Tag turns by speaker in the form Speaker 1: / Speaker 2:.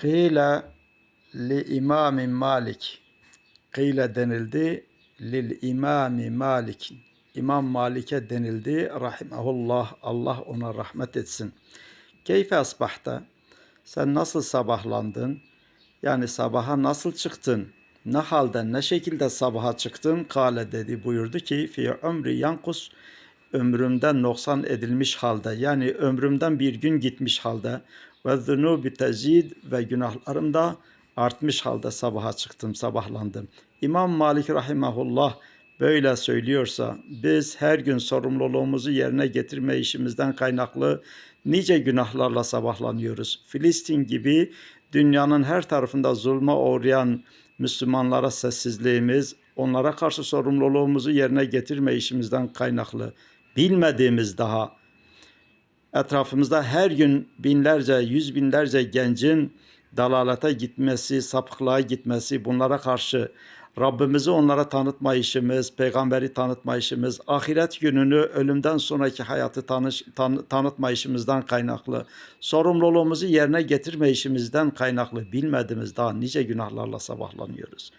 Speaker 1: Kıyle li imami Malik. Kıyle denildi lil imami Malik. İmam Malik'e denildi. Rahimahullah. Allah ona rahmet etsin. Keyfe asbahta? Sen nasıl sabahlandın? Yani sabaha nasıl çıktın? Ne halde, ne şekilde sabaha çıktın? Kale dedi, buyurdu ki, fi ömrü yankus, ömrümden noksan edilmiş halde, yani ömrümden bir gün gitmiş halde, ve zunubi tezid ve günahlarım da artmış halde sabaha çıktım, sabahlandım. İmam Malik rahimahullah böyle söylüyorsa, biz her gün sorumluluğumuzu yerine getirme işimizden kaynaklı nice günahlarla sabahlanıyoruz. Filistin gibi dünyanın her tarafında zulme uğrayan Müslümanlara sessizliğimiz, onlara karşı sorumluluğumuzu yerine getirme işimizden kaynaklı. Bilmediğimiz daha etrafımızda her gün binlerce, yüz binlerce gencin dalalete gitmesi, sapıklığa gitmesi, bunlara karşı Rabbimizi onlara tanıtmayışımız, peygamberi tanıtmayışımız, ahiret gününü, ölümden sonraki hayatı tanış, tan, tanıtmayışımızdan kaynaklı, sorumluluğumuzu yerine getirmeyişimizden kaynaklı bilmediğimiz daha nice günahlarla sabahlanıyoruz.